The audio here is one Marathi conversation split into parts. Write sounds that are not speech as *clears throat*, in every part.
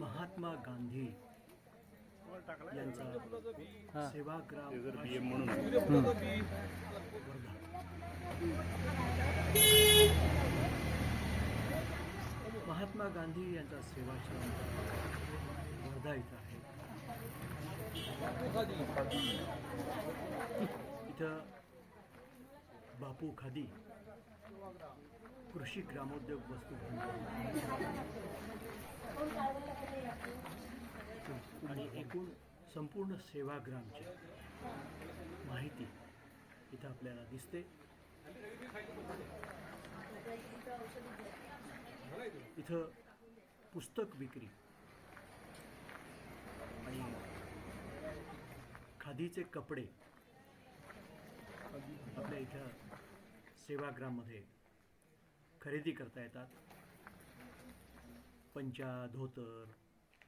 महात्मा गांधी यांचा. सेवाग्राम महात्मा गांधी यांचा सेवाश्रम वर्धा इथं आहे. इथं बापू खादी कृषी ग्रामोद्योग वस्तू आणि एकूण संपूर्ण सेवाग्रामची माहिती इथं आपल्याला दिसते. इथं पुस्तक विक्री आणि खादीचे कपडे आपल्या इथं सेवाग्राममध्ये खरेदी करता येतात. पंचा धोतर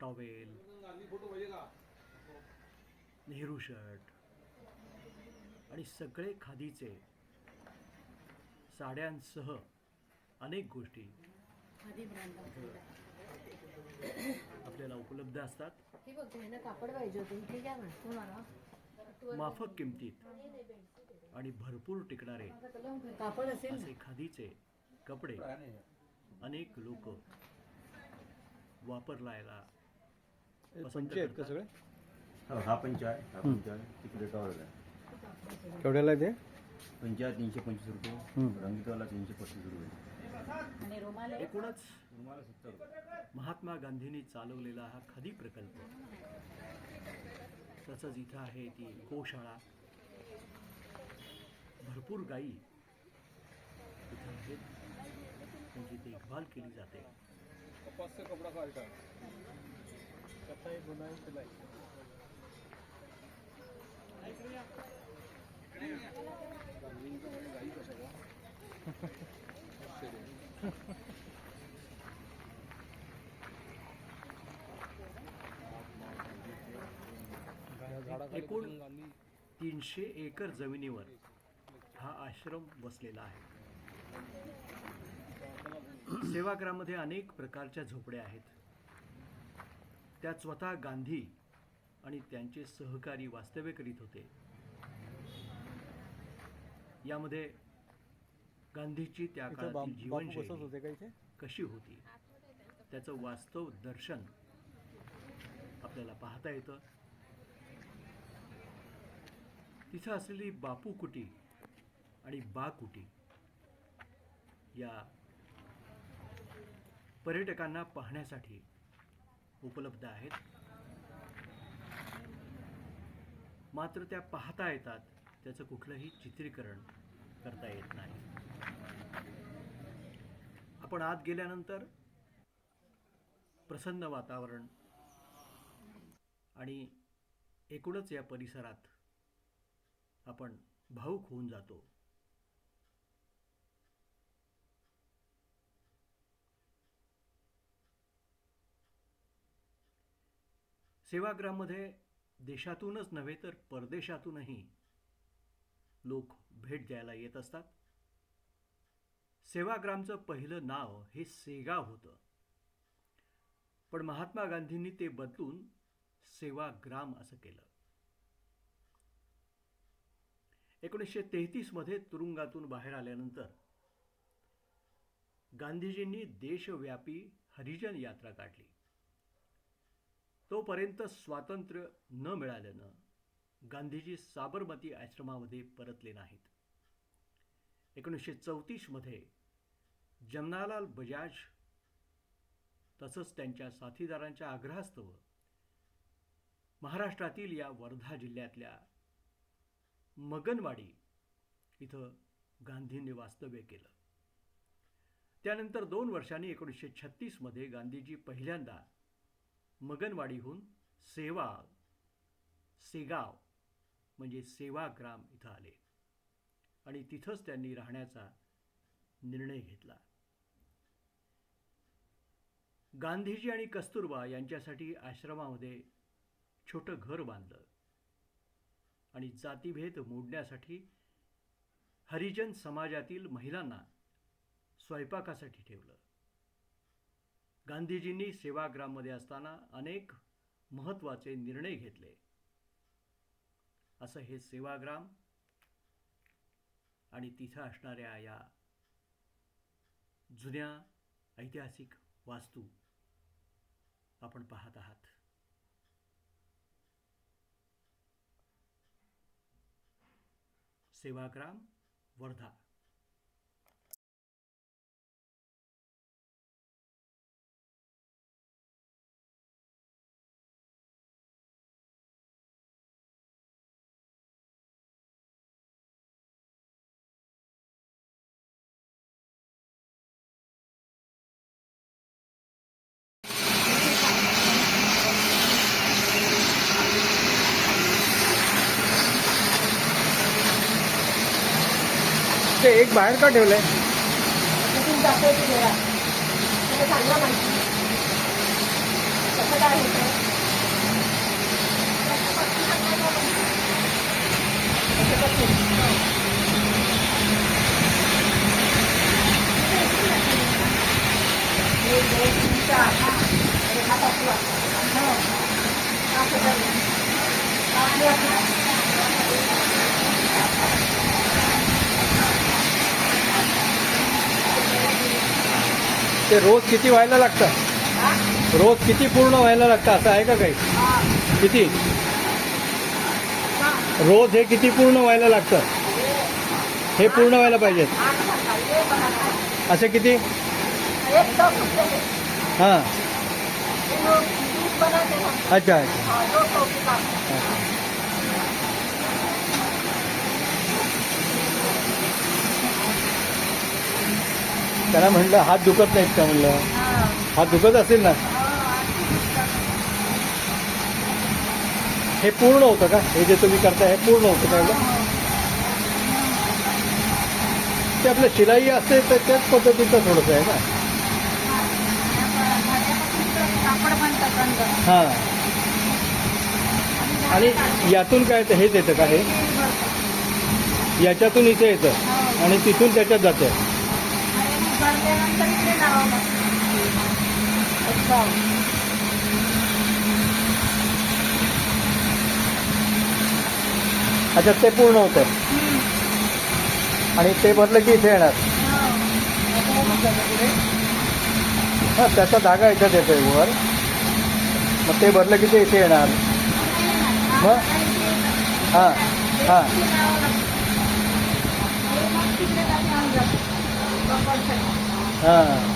टॉवेल नेहरू शर्ट आणि सगळे खादीचे साड्यांसह अनेक गोष्टी आपल्याला उपलब्ध असतात. हे कापड पाहिजे माफक किमतीत आणि भरपूर टिकणारे कापड असेल खादीचे कपडे अनेक लोक वापरलायला पंचे आहेत का. सगळे? हो, हा पंच आहे हा पंच आहे. तिकडे टॉवर आहे. केवढ्याला ते? पंचा तीनशे पंचवीस रुपये. रंगीतवाला तीनशे पस्तीस रुपये. आणि रुमाल आहे. एकूणच महात्मा गांधींनी चालवलेला हा खादी प्रकल्प. तसंच इथं आहे ती गोशाळा. भरपूर गायी इथं आहेत. त्यांची देखभाल केली जाते. एकूण तीनशे एकर जमिनीवर हा आश्रम वसलेला आहे. सेवाग्राममध्ये अनेक प्रकारच्या झोपड्या आहेत. त्यात स्वतः गांधी आणि त्यांचे सहकारी वास्तव्य करीत होते. यामध्ये गांधीची त्या काळातील जीवनशैली कशी होती? त्याचं वास्तव दर्शन आपल्याला पाहता येतं. तिथं असलेली बापू कुटी आणि बा कुटी या पर्यटकांना पाहण्यासाठी उपलब्ध आहेत. मात्र त्या पाहता येतात त्याचं कुठलंही चित्रीकरण करता येत नाही. आपण आत गेल्यानंतर प्रसन्न वातावरण आणि एकूणच या परिसरात आपण भाऊक होऊन जातो. सेवाग्राममध्ये देशातूनच नव्हे तर परदेशातूनही लोक भेट द्यायला येत असतात. सेवाग्रामचं पहिलं नाव हे सेगाव होतं. पण महात्मा गांधींनी ते बदलून सेवाग्राम असं केलं. एकोणीसशे तेहतीसमध्ये तुरुंगातून बाहेर आल्यानंतर गांधीजींनी देशव्यापी हरिजन यात्रा काढली. तोपर्यंत स्वातंत्र्य न मिळाल्यानं गांधीजी साबरमती आश्रमामध्ये परतले नाहीत. एकोणीसशे चौतीसमध्ये जमनालाल बजाज तसंच त्यांच्या साथीदारांच्या आग्रहास्तव महाराष्ट्रातील या वर्धा जिल्ह्यातल्या मगनवाडी इथं गांधींनी वास्तव्य केलं. त्यानंतर दोन वर्षांनी एकोणीसशे छत्तीसमध्ये गांधीजी पहिल्यांदा मगनवाडीहून सेवा सेगाव म्हणजे सेवाग्राम इथं आले. आणि तिथंच त्यांनी राहण्याचा निर्णय घेतला. गांधीजी आणि कस्तुरबा यांच्यासाठी आश्रमामध्ये छोटं घर बांधलं. आणि जातीभेद मोडण्यासाठी हरिजन समाजातील महिलांना स्वयंपाकासाठी ठेवलं. गांधीजींनी सेवाग्राममध्ये असताना अनेक महत्त्वाचे निर्णय घेतले. असं हे सेवाग्राम आणि तिथं असणाऱ्या या जुन्या ऐतिहासिक वास्तू आपण पाहत आहात. सेवाग्राम वर्धा ते एक बाहेर का ठेवलंय? चांगला माहिती. कसं काय होतं एक, दोन, तीन, चार, हा. अरे हा टाकला. हो. असं करू. टाकली आपण. ते रोज किती व्हायला लागतं रोज किती पूर्ण व्हायला लागतं असं आहे का काही? किती? रोज हे किती पूर्ण व्हायला लागतं? हे पूर्ण व्हायला पाहिजेत. असे किती? हां. अच्छा अच्छा हा, दोन टोपी काढतात. त्यांना म्हणलं हात दुखत नाहीत का म्हणलं? हात दुखत असेल ना? हे पूर्ण होतं का? हे जे तुम्ही करता हे पूर्ण होतं का? ते आपलं शिलाई असते तर त्याच पद्धतीचं थोडंसं आहे ना? हां. आणि यातून काय येतं हेच येतं का हे? याच्यातून इथे येतं आणि तिथून त्याच्यात जातं. भरल्यानंतर इकडे लावावं लागतं. अच्छा. ते पूर्ण होतं आणि ते भरलं की इथे येणार. हां. त्याचा धागा याच्यात येतोय वर. मग ते भरलं की ते इथे येणार. मग? हां हां. हां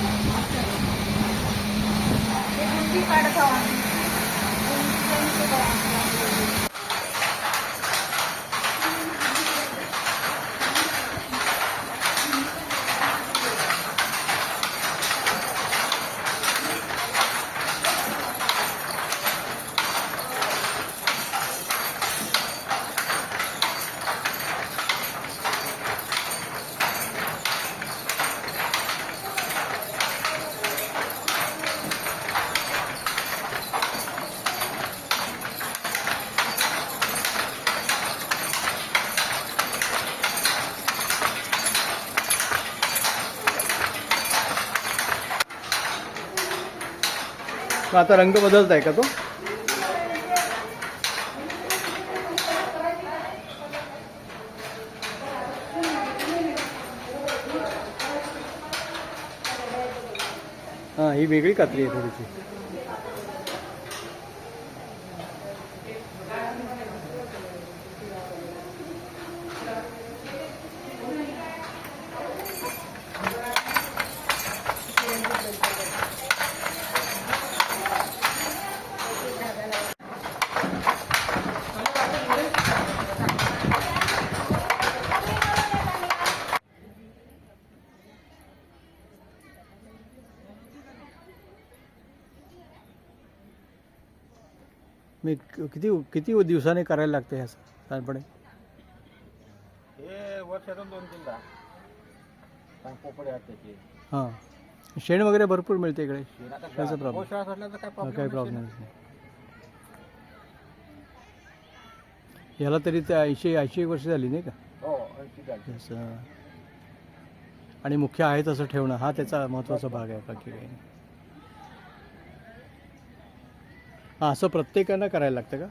मग आता रंग बदलत आहे का तो? हां ही वेगळी कात्री आहे थोडीशी. मी किती किती दिवसाने करायला लागते हे असं साधारणपणे हे वर्षातून दोन तीनदा. पण पोपडे आहेत त्याचे. हां. शेण वगैरे भरपूर मिळते इकडे? शेण आता त्याचा गा- problem. गोशाळा सोडल्याचा काय हा, प्रॉब्लेम काही प्रॉब्लेम नाही. याला तरी त्या ऐंशी ऐंशी वर्ष झाली नाही का? हो ऐंशी झाली. असं. आणि मुख्य आहे तसं ठेवणं. हा त्याचा महत्त्वाचा. भाग आहे बाकी काही नाही. हां असं प्रत्येकानं करायला लागतं का?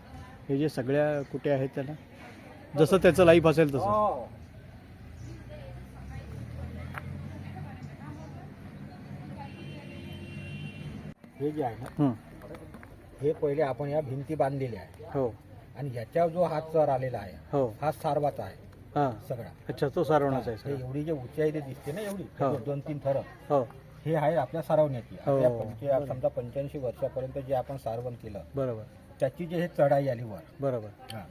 हे जे सगळ्या कुठे आहेत त्यांना? जसं त्याचं लाईफ असेल तसं. हो हे जे आहे ना हं. हे पहिले आपण या भिंती बांधलेल्या आहे. हो. आणि याच्यावर जो हात चर आलेला आहे हो. हा सारवाचा आहे हां. सगळा. अच्छा तो सारवण्याचा आहे हे सगळं. एवढी जे उंचाई ते दिसते ना एवढी हो. दोन तीन थर. हो. हे आहे आपल्या सारवण्याची हो. पंचे समजा पंच्याऐंशी वर्षापर्यंत जे आपण सारवण केलं बरोबर. त्याची जे हे चढाई आली वर. बरोबर. हा.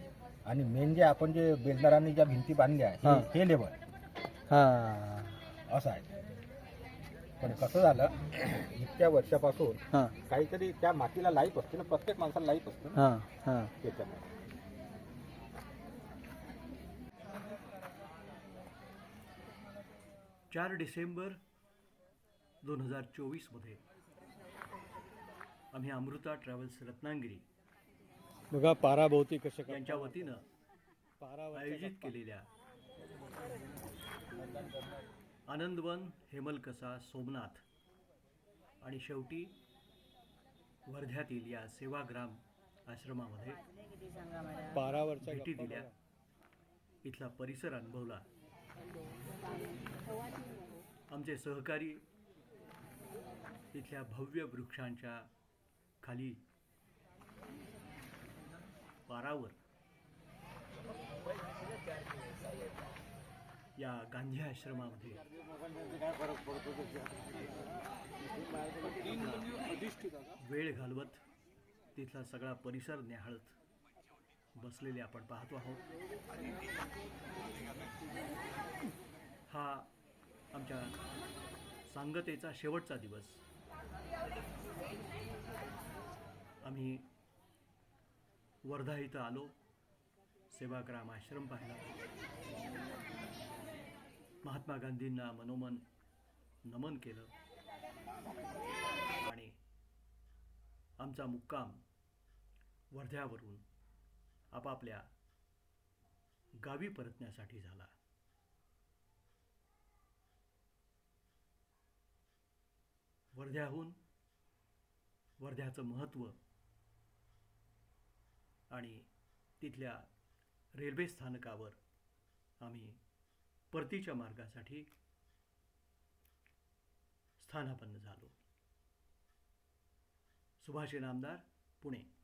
आणि मेन जे आपण जे बेलदारांनी ज्या भिंती बांधल्या हा. हे- हे लेवल हां. असं आहे. पण कसं झालं *clears throat* इतक्या वर्षापासून हां. काहीतरी त्या मातीला लाईफ असते ना प्रत्येक माणसाला लाईफ असते ना. हां हां. त्याच्यामुळे. चार डिसेंबर दोन हजार चोवीसमध्ये. आम्ही अमृता ट्रॅव्हल्स रत्नागिरी बघा पाराभोवती कसे का यांच्या वतीनं पारावरच्या आयोजित केलेल्या आनंदवन हेमलकसा सोमनाथ आणि शेवटी वर्ध्यातील या सेवाग्राम आश्रमामध्ये पारावरच्या भेटी दिल्या. इथला परिसर अनुभवला. आमचे सहकारी तिथल्या भव्य वृक्षांच्या खाली पारावर या गांधी आश्रमामध्ये वेळ घालवत तिथला सगळा परिसर न्याहाळत बसलेले आपण पाहतो आहोत. हा आमच्या सांगतेचा शेवटचा दिवस. आम्ही वर्धा इथं आलो सेवाग्राम आश्रम पाहिला. महात्मा गांधींना मनोमन नमन केलं. आणि आमचा मुक्काम वर्ध्यावरून आपापल्या गावी परतण्यासाठी झाला. वर्ध्याहून वर्ध्याचं महत्त्व. आणि तिथल्या रेल्वे स्थानकावर आम्ही परतीच्या मार्गासाठी स्थानापन्न झालो. सुभाष नामदार पुणे.